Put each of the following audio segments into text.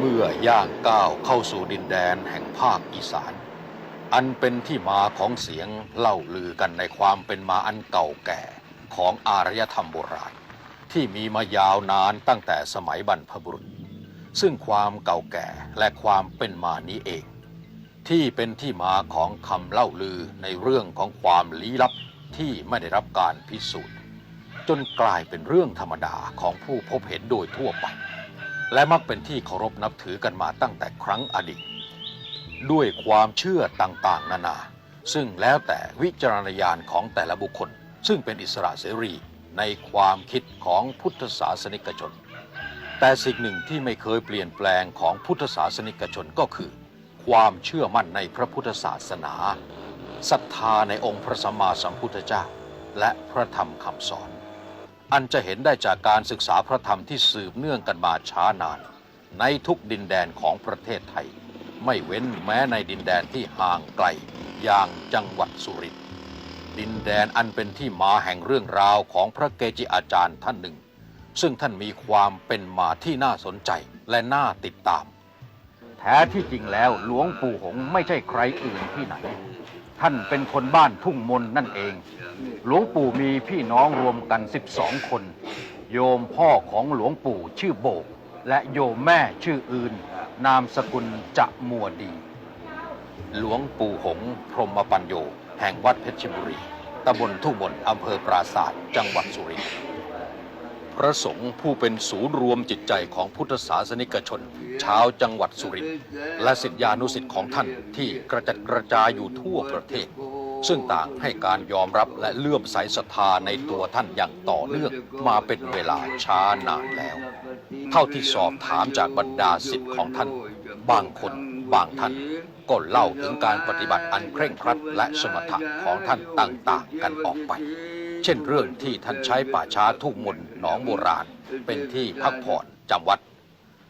เมื่อย่างก้าวเข้าสู่ดินแดนแห่งภาคอีสาน อันเป็นที่มาของเสียงเล่าลือกันในความเป็นมาอันเก่าแก่ของอารยธรรมโบราณ ที่มีมายาวนานตั้งแต่สมัยบรรพบุรุษ ซึ่งความเก่าแก่และความเป็นมานี้เอง ที่เป็นที่มาของคำเล่าลือในเรื่องของความลี้ลับที่ไม่ได้รับการพิสูจน์ จนกลายเป็นเรื่องธรรมดาของผู้พบเห็นโดยทั่วไป และมักเป็นที่เคารพนับถือกันมาตั้งแต่ครั้งอดีต ด้วยความเชื่อต่างๆ นานา ซึ่งแล้วแต่วิจารณญาณของแต่ละบุคคล ซึ่งเป็นอิสระเสรีในความคิดของพุทธศาสนิกชน แต่สิ่งหนึ่งที่ไม่เคยเปลี่ยนแปลงของพุทธศาสนิกชนก็คือ ความเชื่อมั่นในพระพุทธศาสนาศรัทธาในองค์พระสัมมาสัมพุทธเจ้า และพระธรรมคำสอน อันจะเห็นได้จากการศึกษาพระธรรมที่สืบเนื่องกันมาช้านาน ในทุกดินแดนของประเทศไทย ไม่เว้นแม้ในดินแดนที่ห่างไกลอย่างจังหวัดสุรินทร์ดินแดนอันเป็นที่มาแห่งเรื่องราวของพระเกจิอาจารย์ท่านหนึ่ง ซึ่งท่านมีความเป็นมาที่น่าสนใจและน่าติดตาม แท้ที่จริงแล้วหลวงปู่หงไม่ใช่ใครอื่นที่ไหน ท่านเป็นคนบ้านทุ่งมนนั่นเอง หลวงปู่มีพี่น้องรวมกัน 12 คน โยมพ่อของหลวงปู่ชื่อโบก และโยมแม่ชื่ออื่น นามสกุลจะมัวดี หลวงปู่หงพรหมปัญโย แห่งวัดเพชรบุรีตำบลทุ่งมนอำเภอปราศาสตร์จังหวัดสุรินทร์ พระสงฆ์ผู้เป็นศูนย์รวมจิตใจของพุทธศาสนิกชน ชาวจังหวัดสุรินทร์และสิทธิานุสิทธิ์ของท่านที่กระจัดกระจายอยู่ทั่วประเทศ ซึ่งต่างให้การยอมรับและเลื่อมใสศรัทธาในตัวท่านอย่างต่อเนื่องมาเป็นเวลาช้านานแล้ว เท่าที่สอบถามจากบรรดาสิทธิ์ของท่าน บางคนบางท่านก็เล่าถึงการปฏิบัติอันเคร่งครัดและสมถะของท่านต่างๆกันออกไป เช่นเรื่องที่ท่านใช้ป่าช้าทุ่งมนหนองโบราณ เป็นที่พักผ่อนจำวัด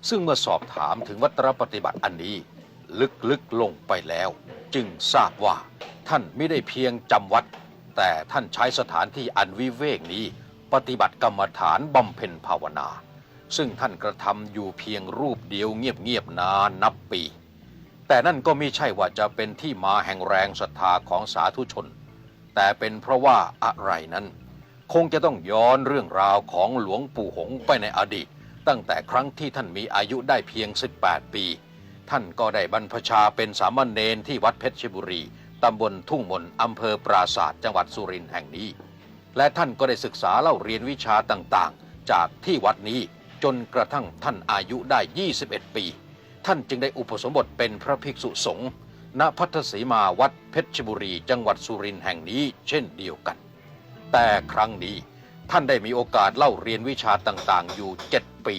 ซึ่งเมื่อสอบถามถึงวัตรปฏิบัติอันนี้ ลึกๆลงไปแล้ว จึงทราบว่าท่านไม่ได้เพียงจำวัด แต่ท่านใช้สถานที่อันวิเวกนี้ ปฏิบัติกรรมฐานบำเพ็ญภาวนา ซึ่งท่านกระทำอยู่เพียงรูปเดียวเงียบๆนานนับปี แต่นั่นก็ไม่ใช่ว่าจะเป็นที่มาแห่งแรงศรัทธาของสาธุชน แต่เป็นเพราะว่าอะไรนั้น คงจะต้องย้อนเรื่องราวของหลวงปู่หงไปในอดีต ตั้งแต่ครั้งที่ท่านมีอายุได้เพียง 18 ปี ท่านก็ได้บรรพชาเป็นสามเณรที่วัดเพชรบุรี ตำบลทุ่งมนอำเภอปราศาสตร์จังหวัดสุรินทร์แห่งนี้ และท่านก็ได้ศึกษาเล่าเรียนวิชาต่างๆ จากที่วัดนี้จนกระทั่งท่านอายุได้ 21 ปี ท่านจึงได้อุปสมบทเป็นพระภิกษุสงฆ์ ณพัทธสีมาวัดเพชรบุรี จังหวัดสุรินทร์แห่งนี้เช่นเดียวกัน แต่ครั้งนี้ท่านได้มีโอกาสเล่าเรียนวิชาต่างๆ อยู่ 7 ปี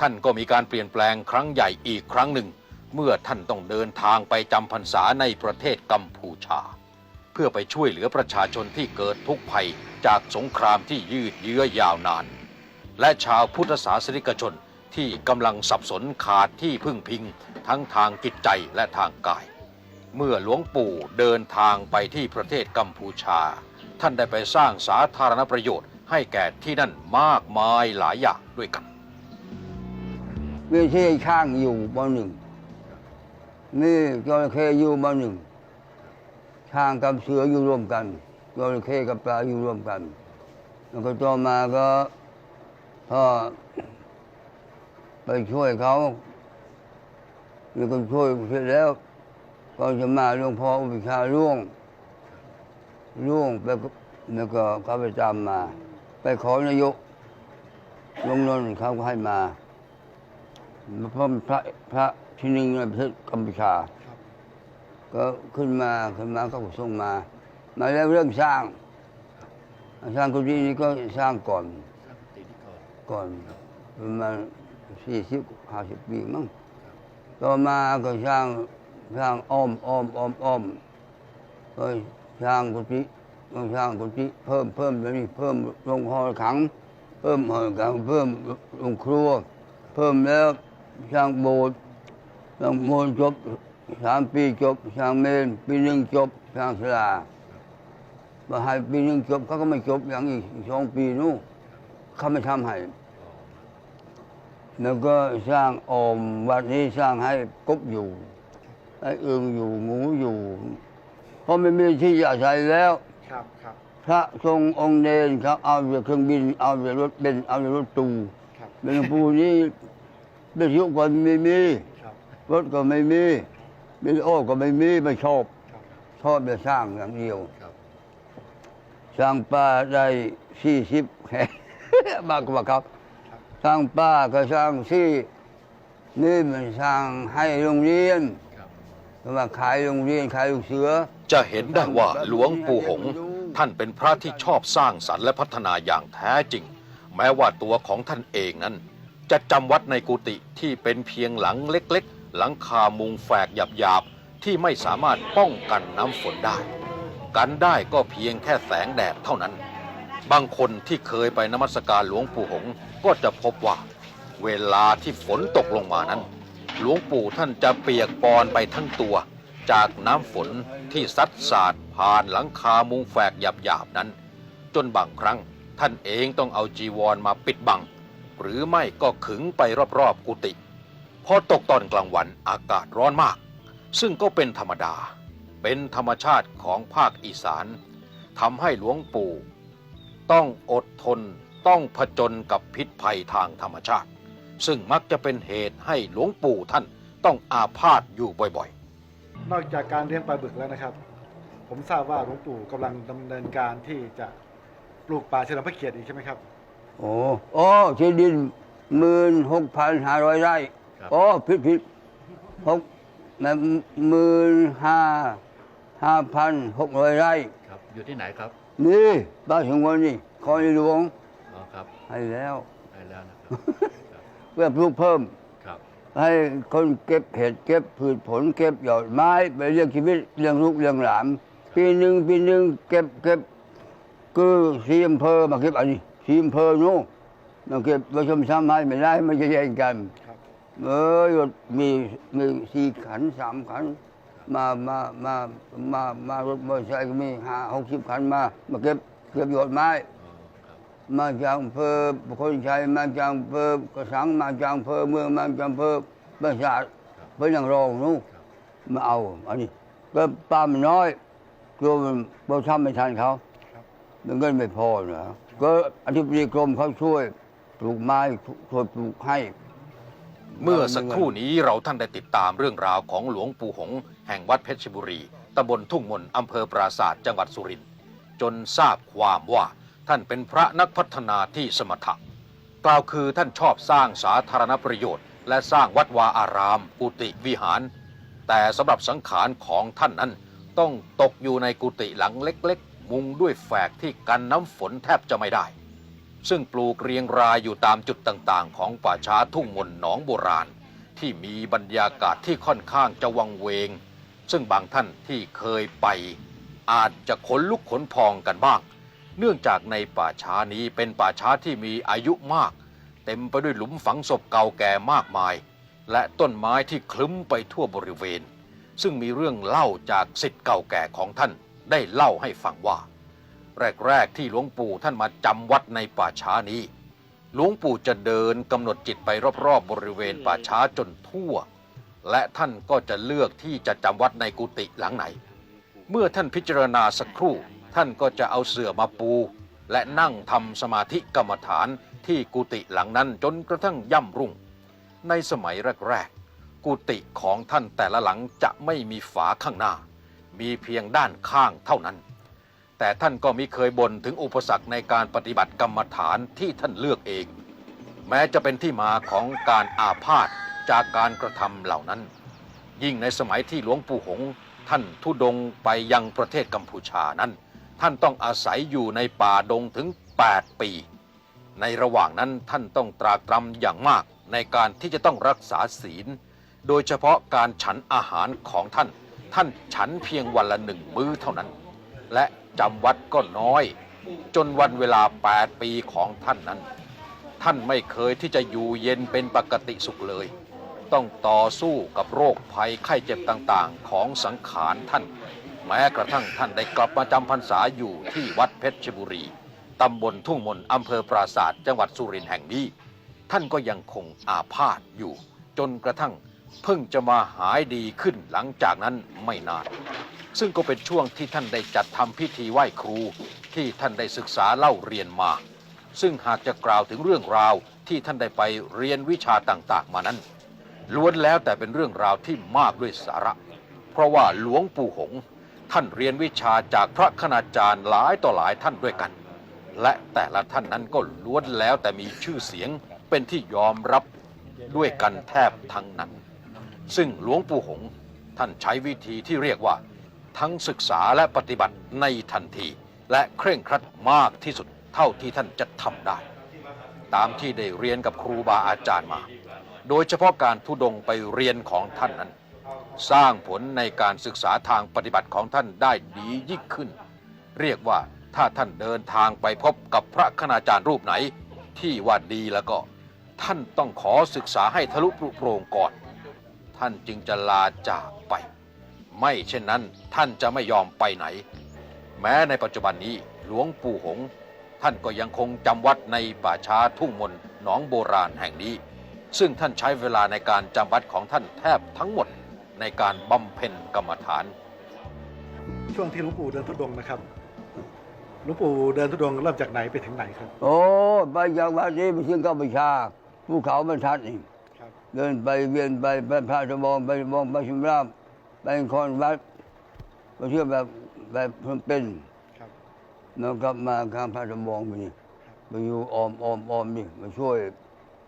ท่านก็มีการเปลี่ยนแปลงครั้งใหญ่อีกครั้งหนึ่ง เมื่อท่านต้องเดินทางไปจำพรรษาในประเทศกัมพูชา เพื่อไปช่วยเหลือประชาชนที่เกิดทุกข์ภัยจากสงครามที่ยืดเยื้อยาวนาน และชาวพุทธศาสนิกชนที่กำลังสับสนขาดที่พึ่งพิงทั้งทางจิตใจและทางกาย เมื่อหลวงปู่เดินทางไปที่ประเทศกัมพูชา ท่านได้ไปสร้างสาธารณประโยชน์ให้แก่ที่นั่นมากมายหลายอย่างด้วยกันมีที่ช่างอยู่บนหนึ่งมีจระเข้อยู่บนหนึ่งช้างกับเสืออยู่ร่วมกันจระเข้กับปลาอยู่ร่วมกัน แล้วก็ต่อมาก็พ่อไปช่วยเขามีคนช่วยเสร็จแล้ว ก็จะมาหลวงพ่ออุปชาย์ร่วงร่วงไปแล้วก็เขาไปตามมา ไปขอนายกลงนนท์เขาก็ให้มาพระพระพระที่หนึ่งในประเทศกัมพูชา ก็ขึ้นมาขึ้นมาก็ส่งมา มาแล้วเริ่มสร้าง สร้างกุฏินี้ก็สร้างก่อน ก่อนประมาณสี่สิบห้าสิบปีมั้งต่อมาก็สร้าง สร้างอ้อมอ้อมอ้อมอ้อมก็สร้างกุฏิก็สร้างกุฏิเพิ่มเพิ่มแล้วนี่เพิ่มโรงหอขัง เพิ่มหอขังเพิ่มโรงครัว เพิ่มแล้วสร้างโบสถ์สร้างโบสถ์จบสามปีจบสร้างเมนปีหนึ่งจบสร้างศาลามาให้ปีหนึ่งจบเขาก็ไม่จบอย่างอีกสองปีนู้นเขาไม่ทำให้แล้วก็สร้างอมวัดนี้สร้างให้กบอยู่ อึงอยู่หมูอยู่ เพราะไม่มีที่จะอาศัยแล้ว ครับครับ พระทรงองค์เดนครับเอาเรือเครื่องบิน เอาเรือรถเบนซ์เอาเรือรถตู้ครับ เป็นปูนี้เป็นยุคก่อนไม่มีครับ รถก็ไม่มีเป็นโอ้ก็ไม่มีไม่ชอบครับชอบแต่สร้างอย่างเดียว ครับสร้างป้าได้สี่สิบแห่ง มากกว่าครับ ครับสร้างป้าก็สร้างที่ นี่มันสร้างให้โรงเรียนครับ มาขายโรงเรียนขายลูกเสือ จะเห็นได้ว่าหลวงปู่หงส์ท่านเป็นพระที่ชอบสร้างสรรค์และพัฒนาอย่างแท้จริง แม้ว่าตัวของท่านเองนั้น จะจำวัดในกุฏิที่เป็นเพียงหลังเล็กๆ หลังคามุงแฝกหยาบๆ ที่ไม่สามารถป้องกันน้ำฝนได้ กันได้ก็เพียงแค่แสงแดดเท่านั้น บางคนที่เคยไปนมัสการหลวงปู่หงส์ก็จะพบว่า เวลาที่ฝนตกลงมานั้น หลวงปู่ท่านจะเปียกปอนไปทั้งตัว จากน้ำฝนที่ซัดสาดผ่านหลังคามุงแฝกหยาบๆนั้น จนบางครั้งท่านเองต้องเอาจีวรมาปิดบัง หรือไม่ก็ขึงไปรอบๆกุฏิพอตกตอนกลางวันอากาศร้อนมาก ซึ่งก็เป็นธรรมดา เป็นธรรมชาติของภาคอีสานทำให้หลวงปู่ ต้องอดทนต้องผจญกับพิษภัยทางธรรมชาติ ซึ่งมักจะเป็นเหตุให้หลวงปู่ท่านต้องอาพาธอยู่บ่อยๆนอกจากการเลี้ยงปลาบึกแล้วนะครับ ผมทราบว่าหลวงปู่กำลังดำเนินการที่จะปลูกป่าเฉลิมพระเกียรติอีกใช่ไหมครับ โอ้โอ้ที่ดินหมื่นหกพันห้าร้อยไร่ครับ โอ้ผิดผิดหกหมื่นห้าห้าพันหกร้อยไร่ ครับ อยู่ที่ไหนครับ นี่บ้านสงวนนี่คอยหลวงอ๋อครับให้แล้วได้แล้วนะครับ เพื่อปลูกเพิ่ม ครับ ให้คนเก็บเห็ดเก็บพืชผลเก็บหยอดไม้ไปเลี้ยงชีวิตเลี้ยงลูกเลี้ยงหลานปีหนึ่งปีหนึ่งเก็บเก็บคือสีอำเภอมาเก็บอันนี้สีอำเภอโน่นมาเก็บประชมซ้ำให้ไม่ได้ไม่จะแย่งกันครับ เออหยดมีมีสี่ขันสามขัน มามามา มามารถมอเตอร์ไซค์ก็มีห้าหกสิบขันมา มาเก็บเก็บหยอดไม้อ๋อครับ มาจากอำเภอคนชัยมาจากอำเภอกระสังมาจากอำเภอเมืองมาจากอำเภอบ้าสาทเป็นอย่างรองนู้นมาเอาอันนี้ก็ป้ามันน้อยกลัวมันเราทำไม่ทันเขามันเงินไม่พอนะก็อธิบดีกรมเขาช่วยปลูกไม้ช่วยปลูกให้ เมื่อสักครู่นี้เราท่านได้ติดตามเรื่องราวของหลวงปู่หง แห่งวัดเพชรบุรีตำบลทุ่งมนอำเภอปราศาสตร์จังหวัดสุรินทร์จนทราบความว่า ท่านเป็นพระนักพัฒนาที่สมถะกล่าวคือท่านชอบสร้างสาธารณประโยชน์ และสร้างวัดวาอารามกุฏิวิหาร แต่สำหรับสังขารของท่านนั้นต้องตกอยู่ในกุฏิหลังเล็กๆ มุงด้วยแฝกที่กันน้ำฝนแทบจะไม่ได้ ซึ่งปลูกเรียงรายอยู่ตามจุดต่างๆ ของป่าช้าทุ่งมนหนองโบราณ ที่มีบรรยากาศที่ค่อนข้างจะวังเวง ซึ่งบางท่านที่เคยไป อาจจะขนลุกขนพองกันบ้าง เนื่องจากในป่าช้านี้เป็นป่าช้าที่มีอายุมาก เต็มไปด้วยหลุมฝังศพเก่าแก่มากมาย และต้นไม้ที่คลึ้มไปทั่วบริเวณ ซึ่งมีเรื่องเล่าจากสิทธิ์เก่าแก่ของท่านได้เล่าให้ฟังว่า แรก ๆ ที่หลวงปู่ท่านมาจำวัดในป่าช้านี้ หลวงปู่จะเดินกำหนดจิตไปรอบๆบริเวณป่าช้าจนทั่ว และท่านก็จะเลือกที่จะจำวัดในกุฏิหลังไหน เมื่อท่านพิจารณาสักครู่ ท่านก็จะเอาเสื่อมาปู และนั่งทำสมาธิกรรมฐานที่กุฏิหลังนั้นจนกระทั่งย่ำรุ่ง ในสมัยแรกๆ กุฏิของท่านแต่ละหลังจะไม่มีฝาข้างหน้า มีเพียงด้านข้างเท่านั้น แต่ท่านก็มิเคยบ่นถึงอุปสรรคในการปฏิบัติกรรมฐานที่ท่านเลือกเอง แม้จะเป็นที่มาของการอาพาธจากการกระทำเหล่านั้น ยิ่งในสมัยที่หลวงปู่หงท่านทุดงไปยังประเทศกัมพูชานั้น ท่านต้องอาศัยอยู่ในป่าดงถึง 8 ปี ในระหว่างนั้นท่านต้องตรากตรำอย่างมากในการที่จะต้องรักษาศีล โดยเฉพาะการฉันอาหารของท่าน ท่านฉันเพียงวันละหนึ่งมื้อเท่านั้น และจำวัดก็น้อย จนวันเวลา 8 ปีของท่านนั้น ท่านไม่เคยที่จะอยู่เย็นเป็นปกติสุขเลย ต้องต่อสู้กับโรคภัยไข้เจ็บต่างๆ ของสังขารท่าน แม้กระทั่งท่านได้กลับมาจำพรรษาอยู่ที่วัดเพชรบุรีตำบลทุ่งมนอำเภอปราศาสตร์จังหวัดสุรินทร์แห่งนี้ ท่านก็ยังคงอาพาธอยู่ จนกระทั่งเพิ่งจะมาหายดีขึ้นหลังจากนั้นไม่นาน ซึ่งก็เป็นช่วงที่ท่านได้จัดทำพิธีไหว้ครูที่ท่านได้ศึกษาเล่าเรียนมา ซึ่งหากจะกล่าวถึงเรื่องราวที่ท่านได้ไปเรียนวิชาต่างๆ มานั้น ล้วนแล้วแต่เป็นเรื่องราวที่มากด้วยสาระ เพราะว่าหลวงปู่หง ท่านเรียนวิชาจากพระคณาจารย์หลายต่อหลายท่านด้วยกัน และแต่ละท่านนั้นก็ล้วนแล้วแต่มีชื่อเสียงเป็นที่ยอมรับด้วยกันแทบทั้งนั้น ซึ่งหลวงปู่หงส์ท่านใช้วิธีที่เรียกว่า ทั้งศึกษาและปฏิบัติในทันที และเคร่งครัดมากที่สุดเท่าที่ท่านจะทำได้ ตามที่ได้เรียนกับครูบาอาจารย์มา โดยเฉพาะการทุดงไปเรียนของท่านนั้น สร้างผลในการศึกษาทางปฏิบัติของท่านได้ดียิ่งขึ้น เรียกว่าถ้าท่านเดินทางไปพบกับพระคณาจารย์รูปไหน ที่ว่าดีแล้วก็ ท่านต้องขอศึกษาให้ทะลุปรุโปรงก่อน ท่านจึงจะลาจากไป ไม่เช่นนั้นท่านจะไม่ยอมไปไหน แม้ในปัจจุบันนี้หลวงปู่หง ท่านก็ยังคงจำวัดในป่าช้าทุ่งมนหนองโบราณแห่งนี้ ซึ่งท่านใช้เวลาในการจำวัดของท่านแทบทั้งหมด ในการบำเพ็ญกรรมฐาน ช่วงที่หลวงปู่เดินทุดงค์นะครับหลวงปู่เดินทุดงค์เริ่มจากไหนไปถึงไหนครับ โอ้ไปจากวัดนี้ไปถึงกัมพูชาภูเขาบรรทัดนี่ครับ เดินไปเวียนไปไปพระสมองไปมองไปชุมราชไปคอนวัดไปเที่ยวแบบแบบเป็นครับ แล้วกลับมาข้างพระสมองไปนี่ไปอยู่ออมออมออมนี่มาช่วย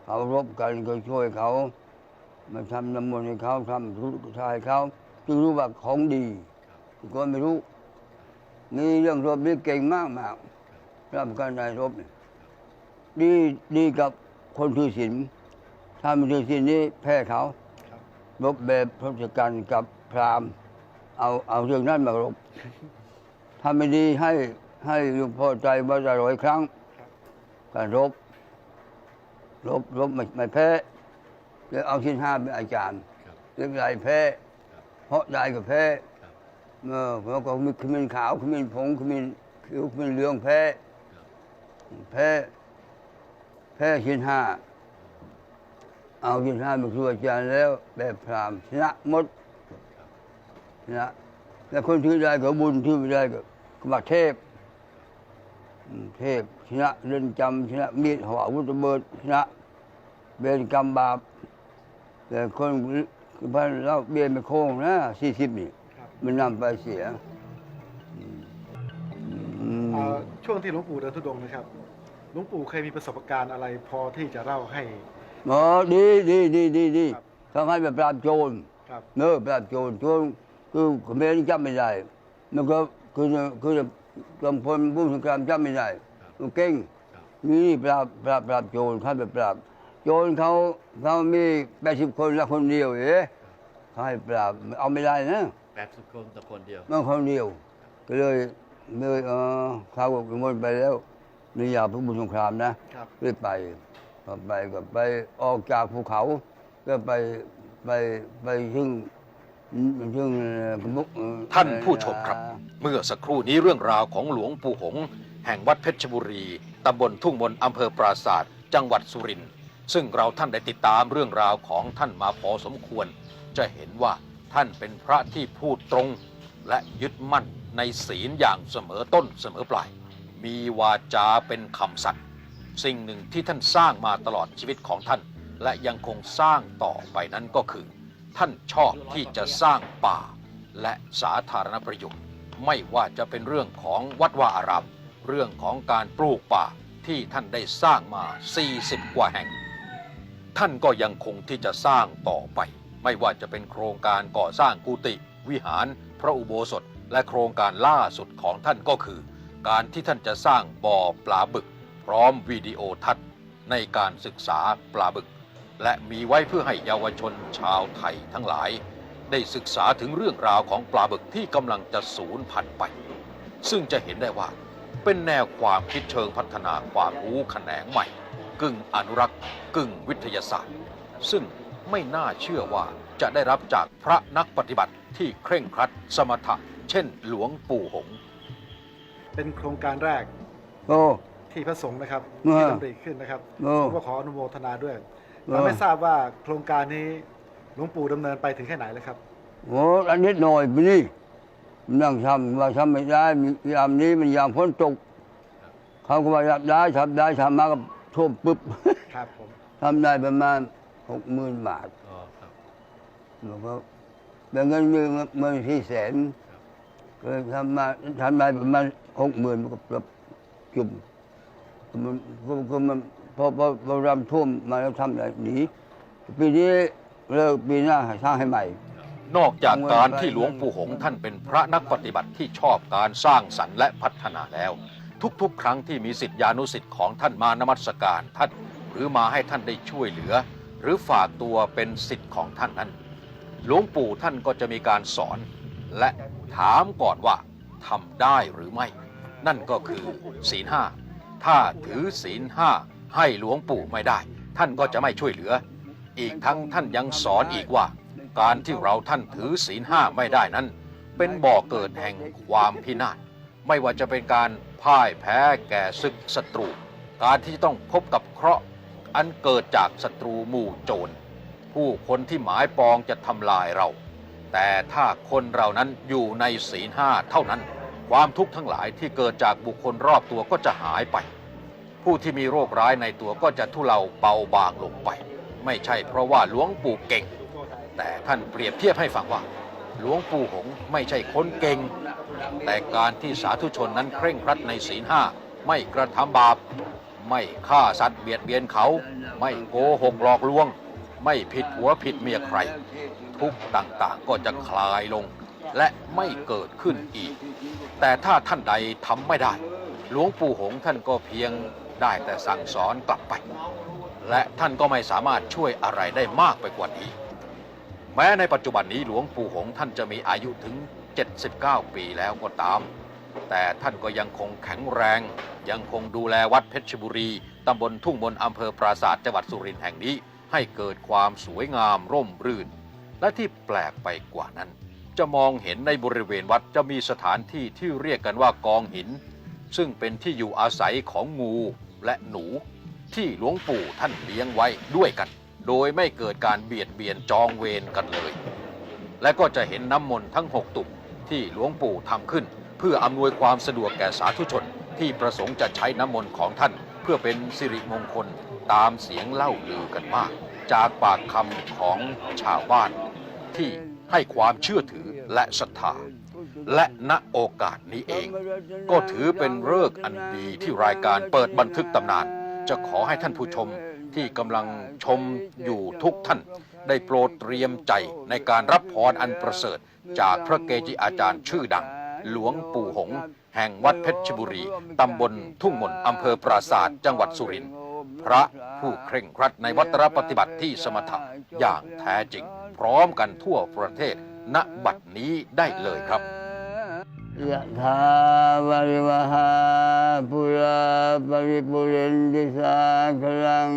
เขารบกันก็ช่วยเขา มาทำน้ำมนต์ให้เขาทำธุรกิจให้เขาจึงรู้ว่าของดีก็ไม่รู้ นี่เรื่องรบนี่เก่งมากมากรับการนายรบนี่ดีดีกับคนถือศีลถ้าไม่ถือศีลนี่แพ้เขารบรบบบทศกัณฐ์กับพราหมณ์ เอาเอาเรื่องนั้นมารบถ้าไม่ดีให้ให้หลวงพ่อใจว่าจะร้อยครั้งการรบรบรบไม่ไม่แพ้ แล้วเอาชิ้นห้าเป็นอาจารย์ครับเรื่องใดแพ้เพราะใดก็แพ้ครับเออแล้วก็มีขมิ้นขาวขมิ้นผงขมิ้นเขียวขมิ้นเหลืองแพ้แพ้แพ้ชิ้นห้าเอาชิ้นห้าไปครูอาจารย์แล้วแบบพรามชนะหมดชนะแล้วคนที่ได้ก็บุญที่ไม่ได้ก็ก็มาเทพอืมเทพชนะเรือนจำชนะมีดหัวอาวุธระเบิดชนะเบนกรรมบาป แต่คนพันเราเบียนไปโค้งนะสี่สิบนี่ครับมันนำไปเสียอืมอืมเอ่อช่วงที่หลวงปู่เดินทุดงค์นะครับ หลวงปู่เคยมีประสบการณ์อะไรพอที่จะเล่าให้อ๋อดีดีดีดีดีครับ ทำให้แบบปราบโจร ครับ เนอะปราบโจรโจรคือเขมรจับไม่ได้แล้วก็คือคือกำพลผู้สงครามจับไม่ได้มันเก่งครับนี่ปราบปราบปราบโจรเขาไปปราบ โจรเขาเขามีแปดสิบคนละคนเดียวเอ๊ะเขาให้ปราบเอาไม่ได้นะแปดสิบคนต่อคนเดียว มันคนเดียว ก็เลยเลยเออเขาก็กังวลไปแล้วนี่อยากพระบุญสงครามนะครับ เลยไปพอไปก็ไปออกจากภูเขา ก็ไปไปไปถึงถึงมุกเอ่อท่านผู้ชมครับ เมื่อสักครู่นี้เรื่องราวของหลวงปู่หงส์แห่งวัดเพชรบุรี ตำบลทุ่งมนต์อำเภอปราศาสตร์จังหวัดสุรินทร์ ซึ่งเราท่านได้ติดตามเรื่องราวของท่านมาพอสมควร จะเห็นว่าท่านเป็นพระที่พูดตรง และยึดมั่นในศีลอย่างเสมอต้นเสมอปลาย มีวาจาเป็นคำสัตย์สิ่งหนึ่งที่ท่านสร้างมาตลอดชีวิตของท่าน และยังคงสร้างต่อไปนั้นก็คือ ท่านชอบที่จะสร้างป่า และสาธารณประโยชน์ไม่ว่าจะเป็นเรื่องของวัดวาอารามเรื่องของการปลูกป่าที่ท่านได้สร้างมา 40 กว่าแห่ง ท่านก็ยังคงที่จะสร้างต่อไป ไม่ว่าจะเป็นโครงการก่อสร้างกุฏิวิหาร พระอุโบสถ และโครงการล่าสุดของท่านก็คือ การที่ท่านจะสร้างบ่อปลาบึก พร้อมวิดีโอทัศน์ในการศึกษาปลาบึก และมีไว้เพื่อให้เยาวชนชาวไทยทั้งหลาย ได้ศึกษาถึงเรื่องราวของปลาบึกที่กำลังจะสูญพันธุ์ไป ซึ่งจะเห็นได้ว่าเป็นแนวความคิดเชิงพัฒนาความรู้แขนงใหม่ กึ่งอนุรักษ์ กึ่งวิทยาศาสตร์ ซึ่งไม่น่าเชื่อว่าจะได้รับจากพระนักปฏิบัติที่เคร่งครัดสมถะ เช่นหลวงปู่หงส์เป็นโครงการแรกโอ้ ที่พระสงฆ์นะครับเออที่ดำริขึ้นนะครับเออผมก็ขออนุโมทนาด้วยเออเราไม่ทราบว่าโครงการนี้หลวงปู่ดำเนินไปถึงแค่ไหนแล้วครับ โอ้อันนิดหน่อยไปนี่นั่งทำว่าทำไม่ได้มียามนี้มันยามฝนตก เขาก็ว่ารับได้ทำได้ทำมาก็ ท่วมปุ๊บ ครับผมทำได้ประมาณหกหมื่นบาทอ๋อครับแล้วก็แบ่งเงินมือมือที่แสนก็ทำมาทำได้ประมาณหกหมื่นมันก็ปรับจุ่มมันก็ก็มันพอพอพอรำท่วมมาแล้วทำอะไรหนีปีนี้เลิกปีหน้าสร้างให้ใหม่นอกจากการที่หลวงปู่หงส์ท่านเป็นพระนักปฏิบัติที่ชอบการสร้างสรรค์และพัฒนาแล้ว ทุกๆ ครั้งที่มีสิทธิานุสิทธิ์ของท่านมานมัสการท่าน หรือมาให้ท่านได้ช่วยเหลือ หรือฝากตัวเป็นสิทธิ์ของท่านนั้น หลวงปู่ท่านก็จะมีการสอน และถามก่อนว่าทำได้หรือไม่ นั่นก็คือศีลห้าถ้าถือศีลห้าให้หลวงปู่ไม่ได้ ท่านก็จะไม่ช่วยเหลือ อีกทั้งท่านยังสอนอีกว่า การที่เราท่านถือศีลห้าไม่ได้นั้น เป็นบ่อเกิดแห่งความพินาศ ไม่ว่าจะเป็นการพ่ายแพ้แก่ศึกศัตรู การที่ต้องพบกับเคราะห์อันเกิดจากศัตรูหมู่โจร ผู้คนที่หมายปองจะทำลายเรา แต่ถ้าคนเรานั้นอยู่ในศีลห้าเท่านั้น ความทุกข์ทั้งหลายที่เกิดจากบุคคลรอบตัวก็จะหายไป ผู้ที่มีโรคร้ายในตัวก็จะทุเลาเบาบางลงไป ไม่ใช่เพราะว่าหลวงปู่เก่ง แต่ท่านเปรียบเทียบให้ฟังว่า หลวงปู่หงไม่ใช่คนเก่ง แต่การที่สาธุชนนั้นเคร่งครัดในศีลห้าไม่กระทำบาป ไม่ฆ่าสัตว์เบียดเบียนเขา ไม่โกหกหลอกลวง ไม่ผิดหัวผิดเมียใคร ทุกต่างๆก็จะคลายลง และไม่เกิดขึ้นอีก แต่ถ้าท่านใดทำไม่ได้ หลวงปู่หงท่านก็เพียงได้แต่สั่งสอนกลับไป และท่านก็ไม่สามารถช่วยอะไรได้มากไปกว่านี้ แม้ในปัจจุบันนี้หลวงปู่หงส์ท่านจะมีอายุถึง 79 ปีแล้วก็ตาม แต่ท่านก็ยังคงแข็งแรง ยังคงดูแลวัดเพชรบุรี ตำบลทุ่งมนอำเภอปราศาสาทจังหวัดสุรินทร์แห่งนี้ ให้เกิดความสวยงามร่มรื่น และที่แปลกไปกว่านั้น จะมองเห็นในบริเวณวัดจะมีสถานที่ที่เรียกกันว่ากองหิน ซึ่งเป็นที่อยู่อาศัยของงูและหนู ที่หลวงปู่ท่านเลี้ยงไว้ด้วยกัน โดยไม่เกิดการเบียดเบียนจองเวรกันเลย และก็จะเห็นน้ำมนต์ทั้งหกตุ่มที่หลวงปู่ทำขึ้น เพื่ออำนวยความสะดวกแก่สาธุชน ที่ประสงค์จะใช้น้ำมนต์ของท่าน เพื่อเป็นสิริมงคลตามเสียงเล่าลือกันมาก จากปากคำของชาวบ้าน ที่ให้ความเชื่อถือและศรัทธาและณโอกาสนี้เอง ก็ถือเป็นเลิกษ์อันดีที่รายการเปิดบันทึกตำนาน จะขอให้ท่านผู้ชม ที่กำลังชมอยู่ทุกท่าน ได้โปรดเตรียมใจในการรับพรอันประเสริฐ จากพระเกจิอาจารย์ชื่อดัง หลวงปู่หง แห่งวัดเพชรบุรี ตำบลทุ่งมนอำเภอปราศาสตร์จังหวัดสุรินทร์พระผู้เคร่งครัดในวัตรปฏิบัติที่สมถะอย่างแท้จริง พร้อมกันทั่วประเทศณบัดนี้ได้เลยครับ ยะถาวาริวหาปุราปริปุเรนติสาคลัง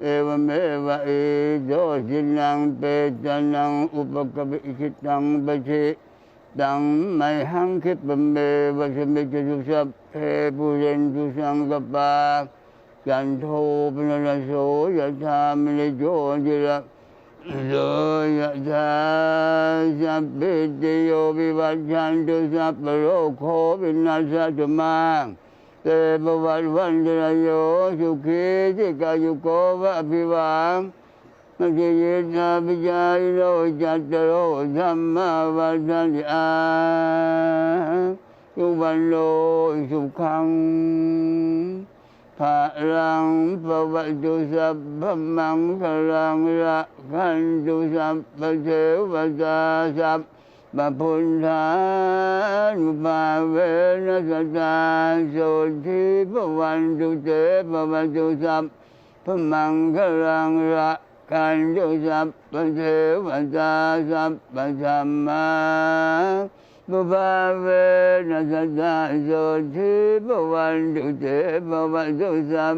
เอวเมวะอิโตจินังเปตานังอุปกปอิคิตังปชิตังไมหังคิปะเมวะสมิจตุสัพเพปุเรนตุสังกปาจันโทปนรสโสยะธามิโยจิระ โยยะธาสัพพิติโยวิวัชชันตุสัพพะโรโควินาศตุมาเตปวัตวันตรโยสุขีติกายุโกวะภิวามัจเยนาปิจายโนจัตตโรธัมมวัฏันติอายุวันโลสุขัง พลังปวัตุสัพพมังคลังระขันตุสัพพเทวตาสัพพพุทธานุภาเวนัสตาโสทิปวันตุเตปวัตุสัพพมังคลังระขันตุสัพพเทวตาสัพปวันตุเตปวัตุสัพพมังระขันตุสัพพเทวตาสัพพสังฆามุภา เวนัสตาโสติภวันตุเตระกัตยะกั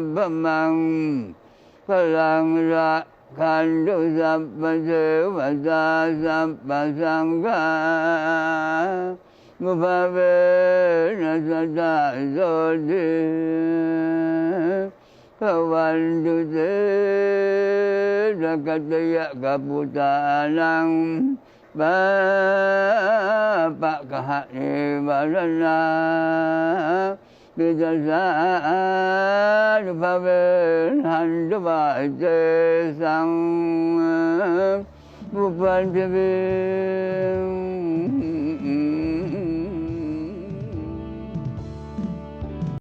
ปปุตานังบาปะกะหะเนวารณาปิตาสานุภา เวหันตุบาเ